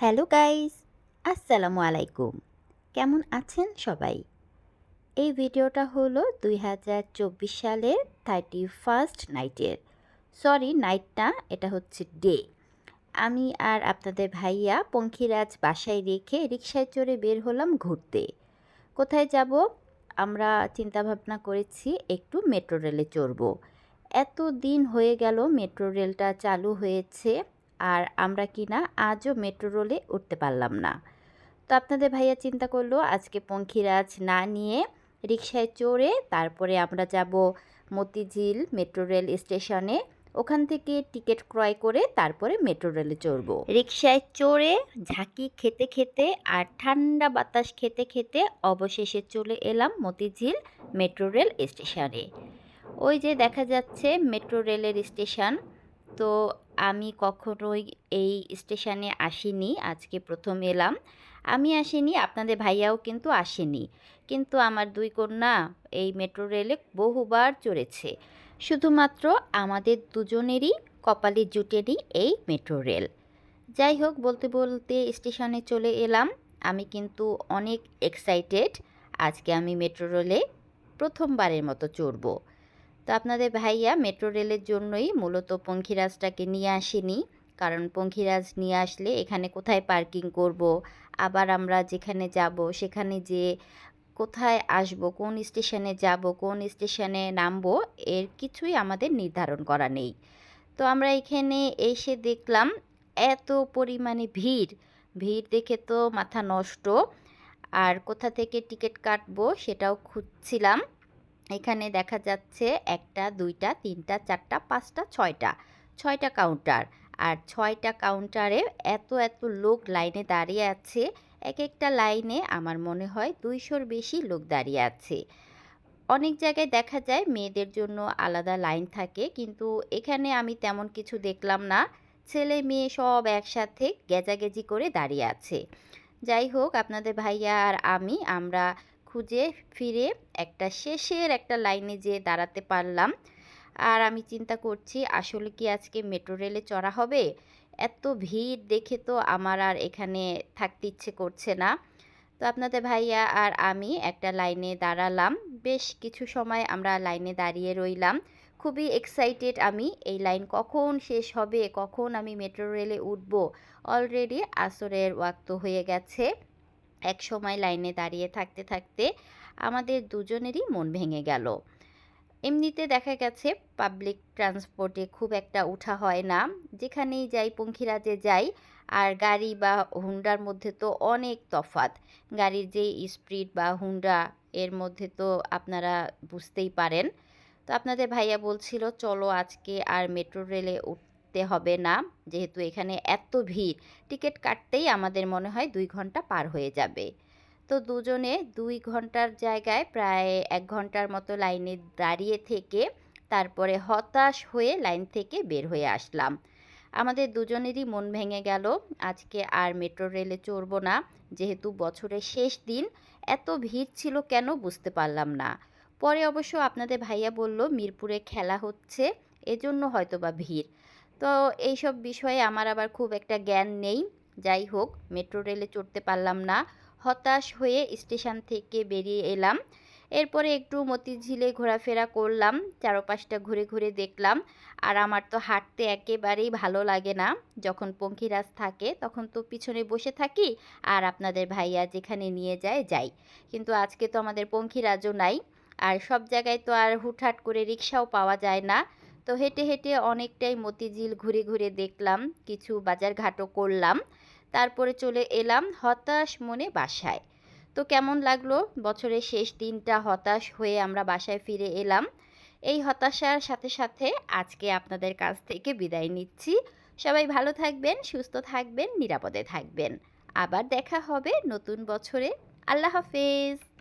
Hello guys, আসসালামু আলাইকুম। কেমন আছেন সবাই? এই ভিডিওটা হলো দুই হাজার চব্বিশ সালের থার্টি ফার্স্ট নাইটের সরি নাইট না, এটা হচ্ছে ডে আমি আর আপনাদের ভাইয়া পঙ্খিরাজ বাসায় রেখে রিক্সায় চড়ে বের হলাম ঘুরতে। কোথায় যাব? আমরা চিন্তা ভাবনা করেছি একটু মেট্রো রেলে চড়বো। এত দিন হয়ে গেল মেট্রো রেলটা চালু হয়েছে। আর আমরা কি না আজও মেট্রো রেলে উঠতে পারলাম না। তো আপনাদের ভাইয়া চিন্তা করল, আজকে পঙ্খিরাজ না নিয়ে রিক্সায় চড়ে তারপরে আমরা যাব মতিঝিল মেট্রো রেল স্টেশনে। ওখান থেকে টিকিট ক্রয় করে তারপরে মেট্রো রেলে চড়বো। রিক্সায় চড়ে ঝাঁকি খেতে খেতে আর ঠান্ডা বাতাস খেতে খেতে অবশেষে চলে এলাম মতিঝিল মেট্রো রেল স্টেশনে। ওই যে দেখা যাচ্ছে মেট্রো রেলের স্টেশন, তো আমি কখনোই এই স্টেশনে আসিনি, আজকে প্রথম এলাম। আমি আসিনি, আপনাদের ভাইয়াও কিন্তু আসেনি। কিন্তু আমার দুই কন্যা এই মেট্রো রেলে বহুবার চড়েছে। শুধুমাত্র আমাদের দুজনেরই কপালে জুটেনি এই মেট্রো রেল। যাই হোক, বলতে বলতে স্টেশনে চলে এলাম। আমি কিন্তু অনেক এক্সাইটেড আজকে আমি মেট্রো রেলে প্রথমবারের মতো চড়বো। তো আপনাদের ভাইয়া মেট্রো রেলের জন্যই মূলত পঙ্খিরাজটাকে নিয়ে আসেনি। কারণ পঙ্খিরাজ নিয়ে আসলে এখানে কোথায় পার্কিং করব, আবার আমরা যেখানে যাব সেখানে যে কোথায় আসব, কোন স্টেশনে যাব, কোন স্টেশনে নামবো এর কিছুই আমাদের নির্ধারণ করা নেই। তো আমরা এখানে এসে দেখলাম এত পরিমাণে ভিড়। ভিড় দেখে তো মাথা নষ্ট। আর কোথা থেকে টিকিট কাটবো সেটাও খুঁজছিলাম। এখানে দেখা যাচ্ছে একটা, দুইটা, তিনটা, চারটা, পাঁচটা, ছয়টা ছয়টা কাউন্টার আর ছয়টা কাউন্টারে এত এত লোক লাইনে দাঁড়িয়ে আছে। এক একটা লাইনে আমার মনে হয় দুইশোর বেশি লোক দাঁড়িয়ে আছে। অনেক জায়গায় দেখা যায় মেয়েদের জন্য আলাদা লাইন থাকে কিন্তু এখানে আমি তেমন কিছু দেখলাম না। ছেলে মেয়ে সব একসাথে গেজাগেজি করে দাঁড়িয়ে আছে। যাই হোক, আপনাদের ভাইয়া আর আমি আমরা খুঁজে ফিরে একটা শেষের একটা লাইনে যেয়ে দাঁড়াতে পারলাম। আর আমি চিন্তা করছি, আসলে কি আজকে মেট্রো রেলে চড়া হবে? এত ভিড় দেখে তো আমার আর এখানে থাকতে ইচ্ছে করছে না। তো আপনাদের ভাইয়া আর আমি একটা লাইনে দাঁড়ালাম। বেশ কিছু সময় আমরা লাইনে দাঁড়িয়ে রইলাম। খুবই এক্সাইটেড আমি, এই লাইন কখন শেষ হবে, কখন আমি মেট্রো রেলে উঠব? অলরেডি আসরের ওয়াক্ত হয়ে গেছে। এক সময় লাইনে দাঁড়িয়ে থাকতে থাকতে আমাদের দুজনেরই মন ভেঙে গেল। এমনিতে দেখা গেছে পাবলিক ট্রান্সপোর্টে খুব একটা উঠা হয় না। যেখানেই যাই, পঙ্খিরাজে যাই, আর গাড়ি বা হুন্ডার মধ্যে তো অনেক তফাত গাড়ির যে স্পিড বা হুন্ডা, এর মধ্যে তো আপনারা বুঝতেই পারেন। তো আপনাদের ভাইয়া বলছিল, চলো আজকে আর মেট্রো রেলে উঠতে হবে না। যেহেতু এখানে এত ভিড়, টিকিট কাটতেই আমাদের মনে হয় দুই ঘণ্টা পার হয়ে যাবে। তো দুজনে দুই ঘণ্টার জায়গায় প্রায় এক ঘণ্টার মতো লাইনে দাঁড়িয়ে থেকে তারপরে হতাশ হয়ে লাইন থেকে বের হয়ে আসলাম। আমাদের দুজনেরই মন ভেঙে গেল, আজকে আর মেট্রো রেলে চড়ব না। যেহেতু বছরের শেষ দিন, এত ভিড় ছিল কেন বুঝতে পারলাম না। পরে অবশ্য আপনাদের ভাইয়া বলল, মিরপুরে খেলা হচ্ছে, এজন্য হয়তো বা ভিড়। তো এইসব বিষয়ে আমার আবার খুব একটা জ্ঞান নেই। যাই হোক, মেট্রো রেলে চড়তে পারলাম না। হতাশ হয়ে স্টেশন থেকে বেরিয়ে এলাম। এরপরে একটু মতিঝিলে ঘোরাফেরা করলাম, চারপাশটা ঘুরে ঘুরে দেখলাম। আর আমার তো হাঁটতে একেবারেই ভালো লাগে না। যখন পঙ্খিরাজ থাকে, তখন তো পিছনে বসে থাকি আর আপনাদের ভাইয়া যেখানে নিয়ে যায়, যাই। কিন্তু আজকে তো আমাদের পঙ্খিরাজও নাই। আর সব জায়গায় তো আর হুটহাট করে রিক্সাও পাওয়া যায় না। তো হেঁটে হেঁটে অনেকটাই মতিঝিল ঘুরে ঘুরে দেখলাম, কিছু বাজার ঘাটও করলাম, তারপরে চলে এলাম হতাশ মনে বাসায়। তো কেমন লাগল? বছরের শেষ দিনটা হতাশ হয়ে আমরা বাসায় ফিরে এলাম। এই হতাশার সাথে সাথে আজকে আপনাদের কাছ থেকে বিদায় নিচ্ছি। সবাই ভালো থাকবেন, সুস্থ থাকবেন, নিরাপদে থাকবেন। আবার দেখা হবে নতুন বছরে। আল্লাহ হাফেজ।